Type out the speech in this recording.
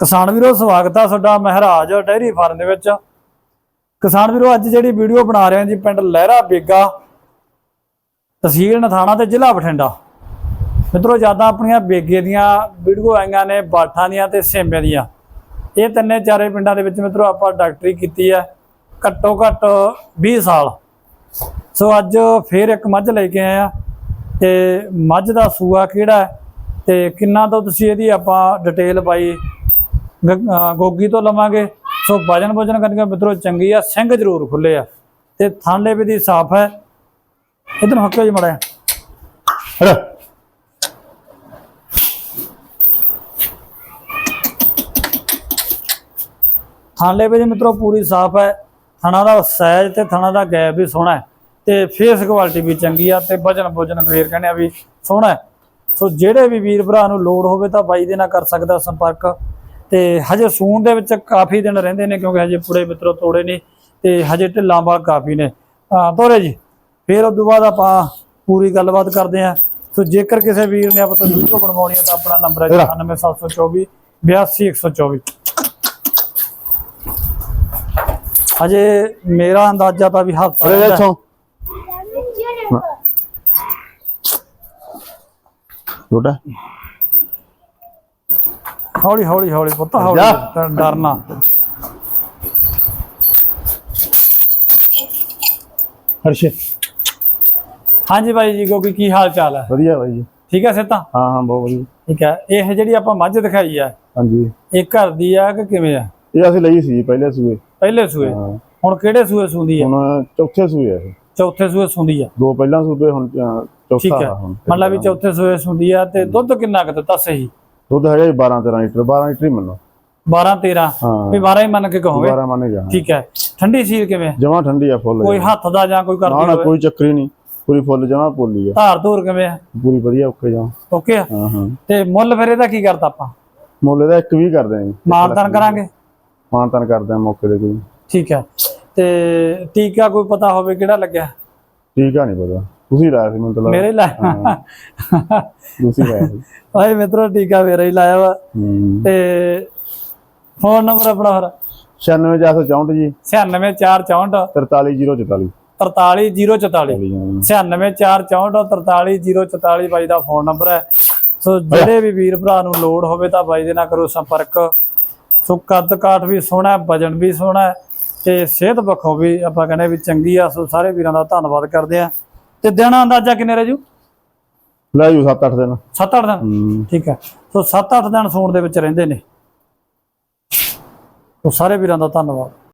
ਕਿਸਾਨ ਵੀਰੋ, ਸਵਾਗਤ ਆ ਤੁਹਾਡਾ ਮਹਾਰਾਜ ਡੈਰੀ ਫਾਰਮ ਦੇ ਵਿੱਚ। ਕਿਸਾਨ ਵੀਰੋ, ਅੱਜ ਜਿਹੜੀ ਵੀਡੀਓ ਬਣਾ ਰਹੇ ਹਾਂ ਜੀ, ਪਿੰਡ ਲਹਿਰਾ ਬੇਗਾ, ਤਹਿਸੀਲ ਨਥਾਣਾ ਤੇ ਜ਼ਿਲ੍ਹਾ ਬਠਿੰਡਾ। ਮਿੱਤਰੋ ਜ਼ਿਆਦਾ ਆਪਣੀਆਂ ਬੇਗੇ ਦੀਆਂ, ਵੀਡੀਓ ਆਈਆਂ ਨੇ, ਬਾਠਾਂ ਦੀਆਂ ਤੇ ਸੇਮੇ ਦੀਆਂ। ਇਹ ਤਿੰਨੇ ਚਾਰੇ ਪਿੰਡਾਂ ਦੇ ਵਿੱਚ ਮਿੱਤਰੋ, ਆਪਾਂ ਡਾਕਟਰੀ ਕੀਤੀ ਹੈ, ਘੱਟੋ ਘੱਟ 20 ਸਾਲ। ਸੋ ਅੱਜ ਫੇਰ ਇੱਕ ਮੱਝ ਲੈ ਕੇ ਆਏ ਆ, ਤੇ ਮੱਝ ਦਾ ਸੂਆ ਕਿਹੜਾ ਹੈ, ਤੇ ਕਿੰਨਾ ਤੋਂ ਤੁਸੀਂ ਇਹਦੀ ਆਪਾਂ ਡਿਟੇਲ ਪਾਈ ਗੋਗੀ ਤੋਂ ਲਵਾਂਗੇ। ਸੋ ਵਜਨ ਵਜਨ ਕਰਕੇ ਮਿੱਤਰੋ ਚੰਗੀ ਆ ਸਿੰਘ ਜ਼ਰੂਰ ਖੁੱਲੇ ਆ। ਤੇ ਥਾਂਲੇ ਵੀ ਦੀ ਸਾਫ਼ ਹੈ। ਇਧਰ ਹੱਕੇ ਜੀ ਮੜਿਆ ਥਾਂਲੇ ਵੀ ਮਿੱਤਰੋ ਪੂਰੀ ਸਾਫ਼ ਹੈ। ਥਣਾ ਦਾ ਸਾਈਜ਼ ਤੇ ਥਣਾ ਦਾ ਗੈਪ ਵੀ ਸੋਹਣਾ ਹੈ। ਤੇ ਫੇਸ ਕੁਆਲਿਟੀ ਵੀ ਚੰਗੀ ਆ ਤੇ ਵਜਨ ਵਜਨ ਫੇਰ ਕਹਿੰਦੇ ਆ ਵੀ ਸੋਹਣਾ ਸੋ ਜਿਹੜੇ ਵੀ ਵੀਰ ਭਰਾ ਨੂੰ ਲੋੜ ਹੋਵੇ ਤਾਂ ਬਾਈ ਦੇ ਨਾਲ ਕਰ ਸਕਦਾ ਸੰਪਰਕ। ਤੇ ਹਜੇ ਸੂਣ ਦੇ ਵਿੱਚ ਕਾਫੀ ਦਿਨ ਰਹਿੰਦੇ ਨੇ ਕਿਉਂਕਿ ਹਜੇ ਪੂਰੇ ਮਿੱਤਰੋ ਤੋੜੇ ਨੇ ਤੇ ਹਜੇ ਢਿੱਲਾਂ ਬਾਗ ਕਾਫੀ ਨੇ। ਹਾਂ ਤੋਰੇ ਜੀ। ਫਿਰ ਉਸ ਤੋਂ ਬਾਅਦ ਆਪਾਂ ਪੂਰੀ ਗੱਲਬਾਤ ਕਰਦੇ ਆਂ ਸੋ ਜੇਕਰ ਕਿਸੇ ਵੀਰ ਨੇ ਆਪਾਂ ਤੋਂ ਵੀਡੀਓ ਬਣਵਾਉਣੀ ਹੈ ਤਾਂ ਆਪਣਾ ਨੰਬਰ ਹੈ 97724 82124 ਹਜੇ ਮੇਰਾ ਅੰਦਾਜ਼ਾ ਤਾਂ ਵੀ ਹਫਤਾ ਅਰੇ ਇੱਥੋਂ। ਛੋਟਾ ਹੌਲੀ ਹੌਲੀ ਹੌਲੀ ਪੁੱਤ ਹੌਲੀ। ਤਾਂ ਡਰਨਾ। ਹਰਸ਼ੇ। ਹਾਂਜੀ ਬਾਈ ਜੀ ਕਿਉਂਕਿ ਕੀ ਹਾਲ ਚਾਲ ਹੈ? ਵਧੀਆ ਬਾਈ ਜੀ। ਠੀਕ ਹੈ ਸੇਤਾ ਹਾਂ ਹਾਂ ਬਹੁਤ ਵਧੀਆ। ਠੀਕ ਹੈ। ਇਹ ਜਿਹੜੀ ਆਪਾਂ ਮੱਝ ਦਿਖਾਈ ਆ ਹਾਂਜੀ। ਇਹ ਘਰ ਦੀ ਆ ਕਿ ਕਿਵੇਂ ਆ ਇਹ ਅਸੀਂ ਲਈ ਸੀ ਪਹਿਲੇ ਸੂਏ। ਪਹਿਲੇ ਸੂਏ? ਹਾਂ। ਹੁਣ ਕਿਹੜੇ ਸੂਏ ਸੁੰਦੀ ਆ ਹੁਣ ਚੌਥੇ ਸੂਏ ਆ ਇਹ। ਚੌਥੇ ਸੂਏ ਸੁੰਦੀ ਆ ਦੋ ਪਹਿਲਾਂ ਸੂਏ ਹੁਣ ਅਹ, ਠੀਕ ਚੌਥਾ ਹੈ ਮਤਲਬ ਵੀ ਚੌਥੇ ਸੂਏ ਸੁੰਦੀ ਆ ਤੇ ਦੁੱਧ ਕਿੰਨਾ ਕੁ ਦਿੱਤਾ ਸਹੀ? ਦੁੱਧ ਹੈਗਾ ਜੀ 12 13 ਲੀਟਰ 12 ਲੀਟਰ ਹੀ ਮੰਨੋ। 12 13 ਹਾਂ। ਵੀ 12 ਹੀ ਮੰਨ ਕੇ ਕਹੋਗੇ 12 ਮੰਨੇ ਜਾ ਠੀਕ ਹੈ। ਠੰਡੀ ਸੀਲ ਕਿਵੇਂ? ਜਮਾ ਠੰਡੀ ਆ ਫੁੱਲ ਕੋਈ ਹੱਥ ਦਾ ਜਾਂ ਕੋਈ ਕਰਦੀ ਨਾ ਕੋਈ ਚੱਕਰੀ ਨਹੀਂ। ਪੂਰੀ ਫੁੱਲ ਜਮਾ ਪੋਲੀ ਆ। ਧਾਰ ਧੂਰ ਕਿਵੇਂ ਆ? ਪੂਰੀ ਵਧੀਆ ਓਕੇ ਜਾ ਓਕੇ ਆ? ਹਾਂ ਹਾਂ। ਤੇ ਮੁੱਲ ਫਿਰ ਇਹਦਾ ਕੀ ਕਰਤਾ ਆਪਾਂ? ਮੁੱਲ ਇਹਦਾ ਇੱਕ ਵੀ ਕਰਦੇ ਆ ਮਾਨਤਨ ਕਰਾਂਗੇ? ਮਾਨਤਨ ਕਰਦੇ ਆ ਮੌਕੇ ਤੇ ਕੋਈ। ਠੀਕ ਹੈ। ਤੇ ਟੀਕਾ ਕੋਈ ਪਤਾ ਹੋਵੇ ਕਿਹੜਾ ਲੱਗਿਆ? ਆ ਨਹੀਂ ਪਤਾ। ਤੁਸੀਂ ਲਾਇਆ ਸੀ ਮੈਨੂੰ ਤਾਂ ਮੇਰੇ ਲਾ ਤੁਸੀਂ ਲਾਇਆ ਸੀ। ਭਾਈ ਮਿੱਤਰੋ ਟੀਕਾ ਮੇਰਾ ਹੀ ਲਾਇਆ ਵਾ। ਤੇ ਫੋਨ ਨੰਬਰ ਆਪਣਾ ਹੋਰ। 96464 ਜੀ। 96464 43044 43044 96464 43044 ਬਾਈ ਦਾ ਫੋਨ ਨੰਬਰ ਹੈ। ਸੋ ਜਿਹੜੇ ਵੀ ਵੀਰ ਭਰਾ ਨੂੰ ਲੋੜ ਹੋਵੇ ਤਾਂ ਬਾਈ ਦੇ ਨਾਲ ਕਰੋ ਸੰਪਰਕ। ਸੋ ਕੱਦ ਕਾਠ ਵੀ ਸੋਹਣਾ ਵਜਨ ਵੀ ਸੋਹਣਾ ਤੇ ਸਿਹਤ ਪੱਖੋਂ ਵੀ ਆਪਾਂ ਕਹਿੰਦੇ ਵੀ ਚੰਗੀ ਆ। ਸੋ ਸਾਰੇ ਵੀਰਾਂ ਦਾ ਧੰਨਵਾਦ ਕਰਦੇ ਆ ਤੇ ਦਿਨ ਅੰਦਾਜ਼ਾ ਕਿੰਨੇ ਰਹਿ ਜੂ? ਲੈ ਜੂ 7-8 ਦਿਨ। 7-8 ਦਿਨ? ਠੀਕ ਹੈ। ਸੋ 7-8 ਦਿਨ ਸੌਣ ਦੇ ਵਿੱਚ ਰਹਿੰਦੇ ਨੇ। ਸੋ ਸਾਰੇ ਵੀਰਾਂ ਦਾ ਧੰਨਵਾਦ।